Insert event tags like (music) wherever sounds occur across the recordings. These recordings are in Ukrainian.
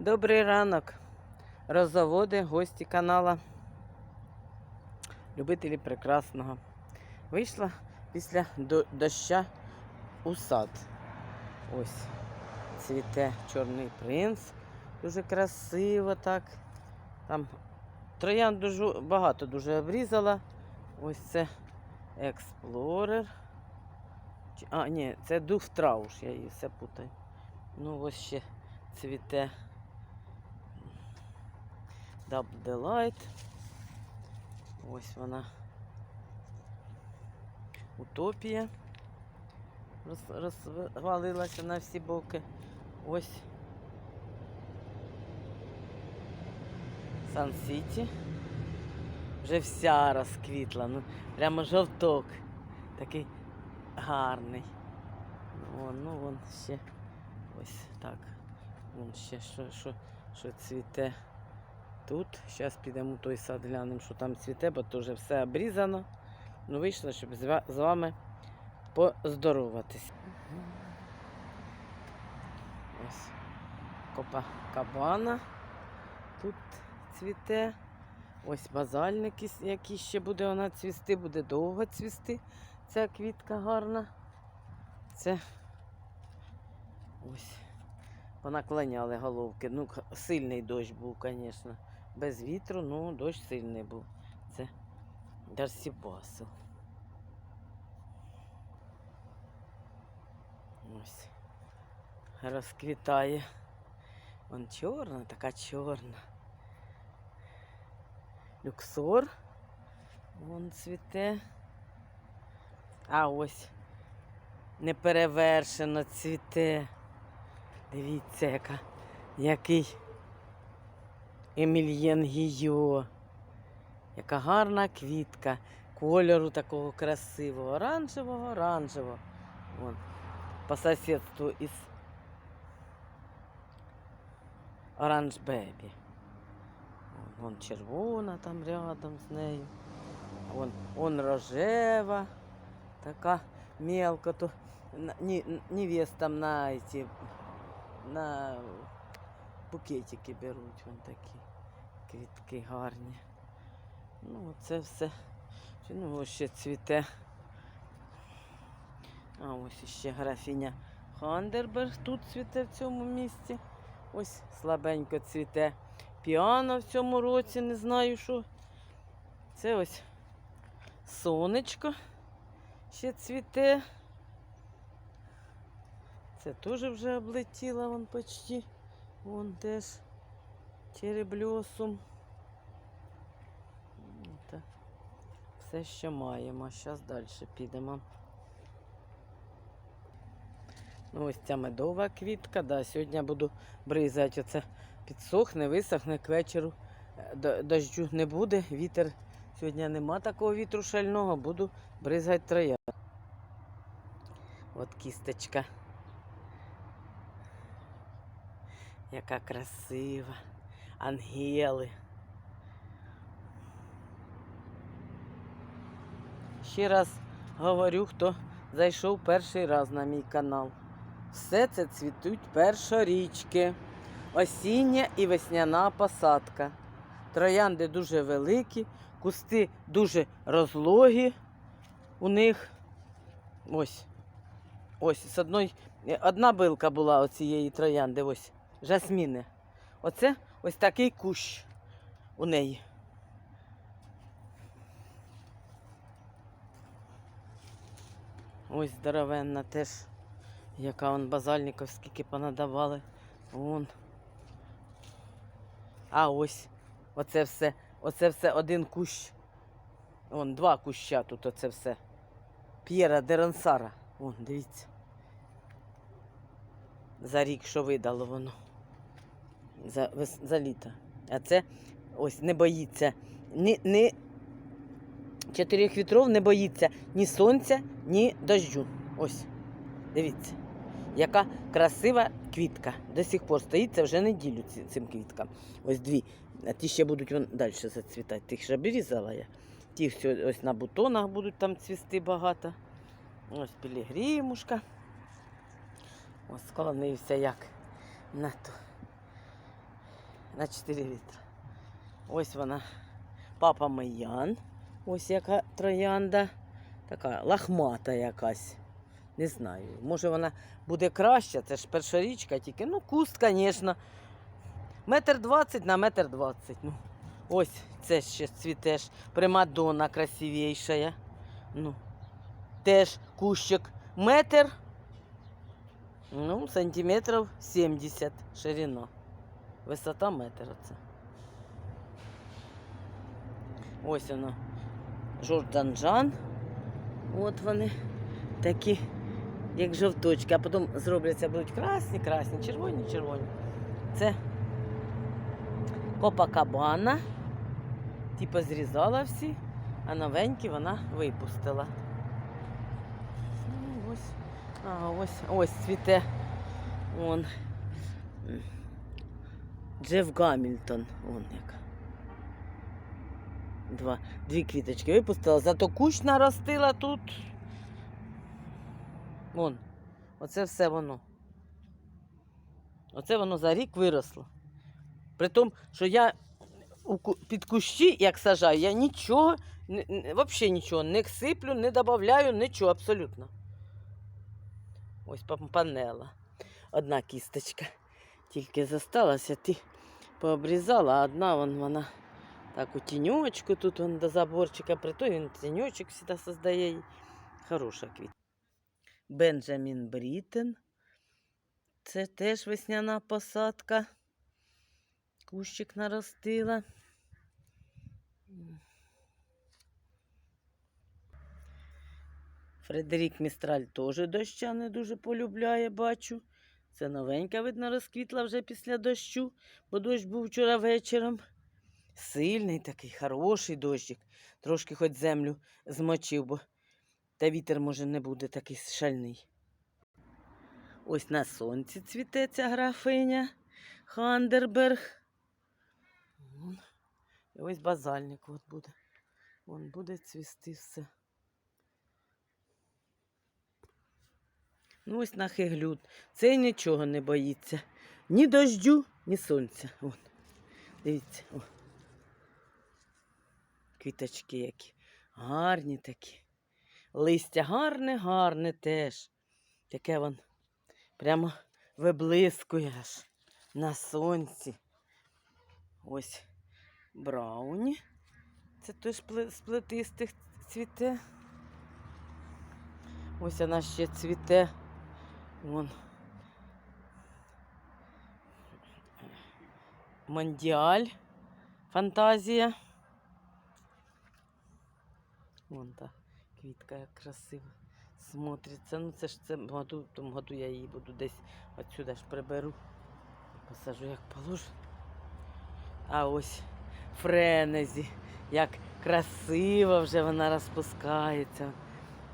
Добрий ранок, роззаводи, гості канала, любителі прекрасного. Вийшла після до- доща у сад. Ось цвіте чорний принц. Дуже красиво так. Там троян дуже багато дуже обрізала. Ось це експлорер. А, ні, це дух трауш, я її все путаю. Ну, ось ще цвіте Double Delight. Ось вона. Утопія. Роз, розвалилася на всі боки. Ось. Сан Сіті. Вже вся розквітла. Ну, прямо жовток. Такий гарний. Вон, ну вон ще ось так. Вон ще що, що, що цвіте тут. Зараз підемо у той сад, глянемо, що там цвіте, бо вже все обрізано. Ну, вийшло, щоб з вами поздороватись. Ось копа кабана. Тут цвіте. Ось базальник, який ще буде вона цвісти, буде довго цвісти. Ця квітка гарна. Це ось. Понаклоняли головки. Ну, сильний дощ був, звісно. Без вітру, ну дощ сильний був. Це Дарсібасил. Ось. Розквітає. Вон чорна, така чорна. Люксор. Вон цвіте. А ось неперевершено цвіте. Дивіться, яка, який Емільєн Гійо. Яка гарна квітка. Кольору такого красивого, оранжевого, оранжевого. Вон, по сусідству із Оранж Бебі. Вон червона там рядом з нею. Вон, вон рожева, така мелко, то невестам на эти, на букетики беруть вон такі квітки гарні. Ну, це все. Ну, ось ще цвіте. А ось ще графіня Хандерберг тут цвіте в цьому місці. Ось слабенько цвіте. Піано в цьому році, не знаю що. Це ось сонечко ще цвіте. Це теж вже облетіла вон почти. Вон теж черебльосум. Так. Все, що маємо. Зараз далі підемо. Ну, ось ця медова квітка. Да, сьогодні буду бризати. Оце підсохне, висохне к вечору. е, Дождю не буде. Вітер сьогодні нема такого вітру шального, буду бризати троя. От кісточка. Яка красива. Ангели. Ще раз говорю, хто зайшов перший раз на мій канал. Все це цвітуть першорічки. Осіння і весняна посадка. Троянди дуже великі, кусти дуже розлогі у них. Ось. Ось з одної, одна билка була оцієї троянди, ось, жасміни. Оце ось такий кущ у неї. Ось здоровенна теж, яка он базальників скільки понадавали. Вон. А ось, оце все, оце все один кущ. Вон, два куща тут оце все. П'єра Дерансара. Вон, дивіться. За рік, що видало воно. За, за літо. А це ось не боїться. Ні, ні чотирьох вітров не боїться ні сонця, ні дождю. Ось. Дивіться. Яка красива квітка. До сих пор стоїть, це вже неділю цим квіткам. Ось дві. А ті ще будуть далі зацвітати. Тих ще обрізала я. Ті все ось на бутонах будуть там цвісти багато. Ось пілігримушка. Ось склонився як на ту на 4 літри. Ось вона. Папа Маян. Ось яка троянда. Така лахмата якась. Не знаю. Може вона буде краща, це ж перша річка тільки. Ну, куст, звісно. Метр двадцять на метр двадцять. Ну, ось це ще цвітеш. Примадонна красивіша. Ну, теж кущик метр. Ну, сантиметрів 70 ширина. Висота метр оце. Ось воно. Жорданжан. От вони такі, як жовточки, а потім зробляться будуть красні, красні, червоні, червоні. Це Копакабана. Типа зрізала всі, а новенькі вона випустила. Ну, ось, а, ось, ось цвіте. Он. Джеф Гамільтон. Вон яка. Два, дві квіточки випустила, зато кущ наростила тут. Вон. Оце все воно. Оце воно за рік виросло. При тому, що я під кущі, як сажаю, я нічого, взагалі нічого не сиплю, не додаю, нічого абсолютно. Ось панела. Одна кісточка. Тільки зосталася, ти пообрізала, а одна вон, вона так у тіньочку тут вон до заборчика, при той він тіньочок завжди создає. Хороша квіт. Бенджамін Брітен. Це теж весняна посадка. Кущик наростила. Фредерік Містраль теж доща не дуже полюбляє, бачу. Це новенька, видно, розквітла вже після дощу, бо дощ був вчора вечором. Сильний такий, хороший дощик. Трошки хоч землю змочив, бо та вітер, може, не буде такий шальний. Ось на сонці цвіте ця графиня Хандерберг. І ось базальник от буде. Вон буде цвісти все. Ну, ось на хиглют. Цей нічого не боїться. Ні дождю, ні сонця. Вон. Дивіться. О. Квіточки які. Гарні такі. Листя гарне, гарне теж. Таке вон прямо виблискує аж на сонці. Ось брауні. Це теж з плетистих цвіте. Ось вона ще цвіте. Вон. Мондіаль. Фантазія. Вон та квітка як красиво смотриться. Ну це ж це в тому году я її буду десь отсюди ж приберу. Посажу як положено. А ось френезі. Як красиво вже вона розпускається.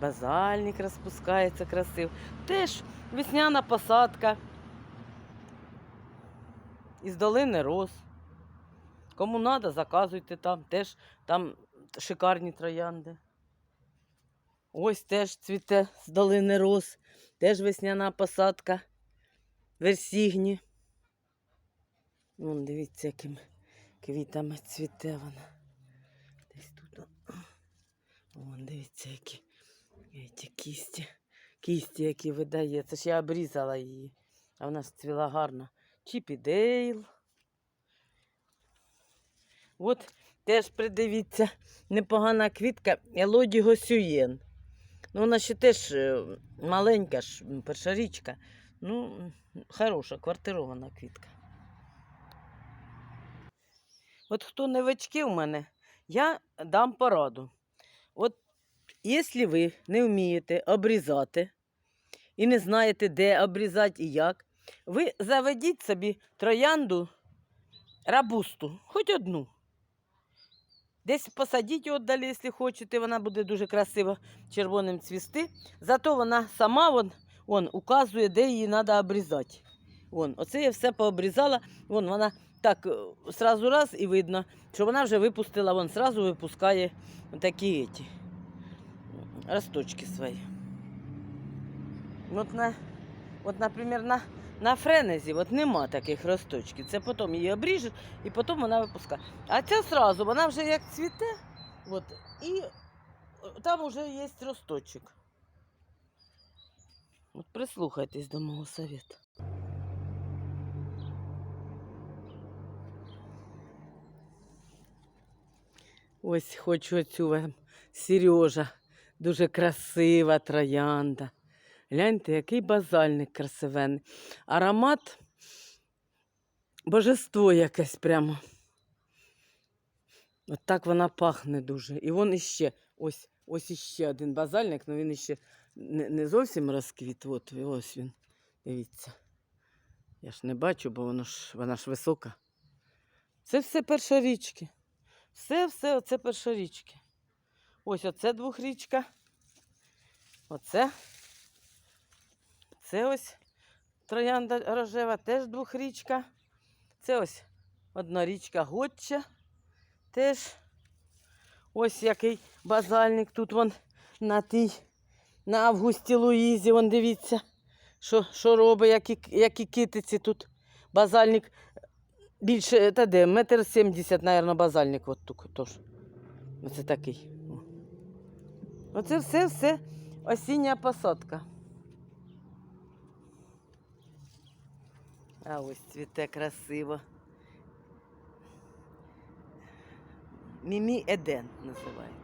Базальник розпускається красиво. Теж весняна посадка. Із долини роз. Кому треба, заказуйте там. Теж там шикарні троянди. Ось теж цвіте з долини роз. Теж весняна посадка. Версігні. Вон, дивіться, якими квітами цвіте вона. Десь тут. Вон, дивіться, які ці кісті. Кісті, які видає. Це ж я обрізала її. А вона ж цвіла гарно. Чіпі Дейл. От теж придивіться, непогана квітка Елоді Госюєн. Ну, вона ще теж е, маленька ж, перша річка. Ну, хороша, квартирована квітка. От хто новички в мене, я дам пораду. От якщо ви не вмієте обрізати і не знаєте, де обрізати і як, ви заведіть собі троянду рабусту, хоч одну. Десь посадіть її далі, якщо хочете, вона буде дуже красиво червоним цвісти. Зато вона сама вон, вон, указує, де її треба обрізати. Вон, оце я все пообрізала. Вон, вона так е, сразу раз і видно, що вона вже випустила, вон сразу випускає такі еті, росточки свої. От, на, от, наприклад, на на френезі от нема таких росточків. Це потім її обріжуть і потім вона випускає. А ця сразу, вона вже як цвіте, от, і там вже є росточок. От прислухайтесь до мого совета. Ось хочу оцю вам Сережа. Дуже красива троянда. Гляньте, який базальник красивенний. Аромат божество якесь прямо. От так вона пахне дуже. І вон іще, ось, ось іще один базальник, але він іще не, не зовсім розквіт. От, ось він. Дивіться. Я ж не бачу, бо воно ж, вона ж висока. Це все першорічки. Все, все, оце першорічки. Ось оце двохрічка. Оце. Це ось троянда рожева, теж двохрічка. Це ось однорічка Готча. Теж ось який базальник. Тут вон на тій, на Августі Луїзі, вон дивіться, що, що робить, які, які китиці тут. Базальник більше, та де, метр сімдесят, мабуть, базальник. От тут тож. Оце такий. Оце все, все осіння посадка. А ось цвіте красиво. Мімі Еден називається.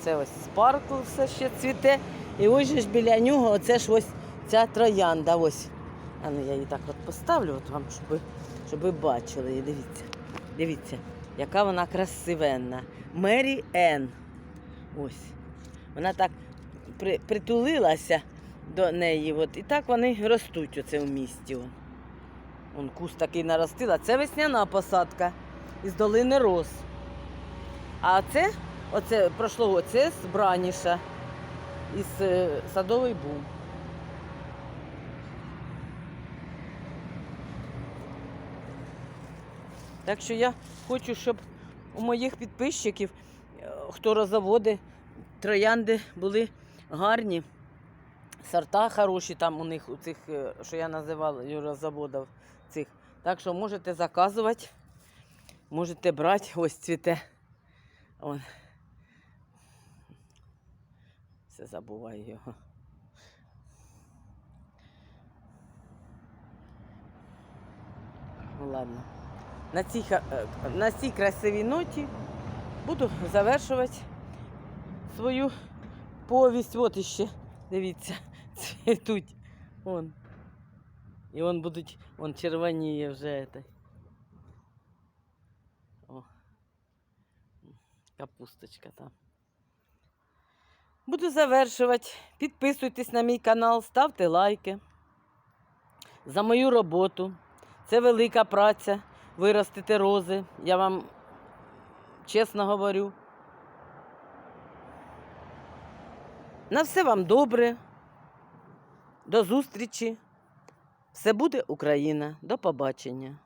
Це ось спаркл все ще цвіте. І ось ж біля нього оце ж ось ця троянда. Ось. А ну я її так от поставлю от вам, щоб, ви- щоб ви бачили. Дивіться. Дивіться, яка вона красивенна. Мері Енн. Ось. Вона так при, притулилася до неї. От, і так вони ростуть оце в місті. Вон. Вон куст такий наростила. Це весняна посадка із долини роз. А це, оце прошлого, це з Браніша, із е, садовий бум. Так що я хочу, щоб у моїх підписчиків, е, хто роззаводить, троянди були гарні, сорта хороші там у них, у цих, е, що я називала роззаводів цих. Так що можете заказувати, можете брати, ось цвіте. Вон. Все забуваю його. Ну ладно. На цій, е, на цій красивій ноті буду завершувати свою повість. От іще, дивіться, (laughs) цвітуть. Вон. І вон будуть, вон червоніє вже. Это. О. Капусточка там. Буду завершувати. Підписуйтесь на мій канал, ставте лайки за мою роботу. Це велика праця виростити рози. Я вам чесно говорю. На все вам добре. До зустрічі. Все буде Україна. До побачення.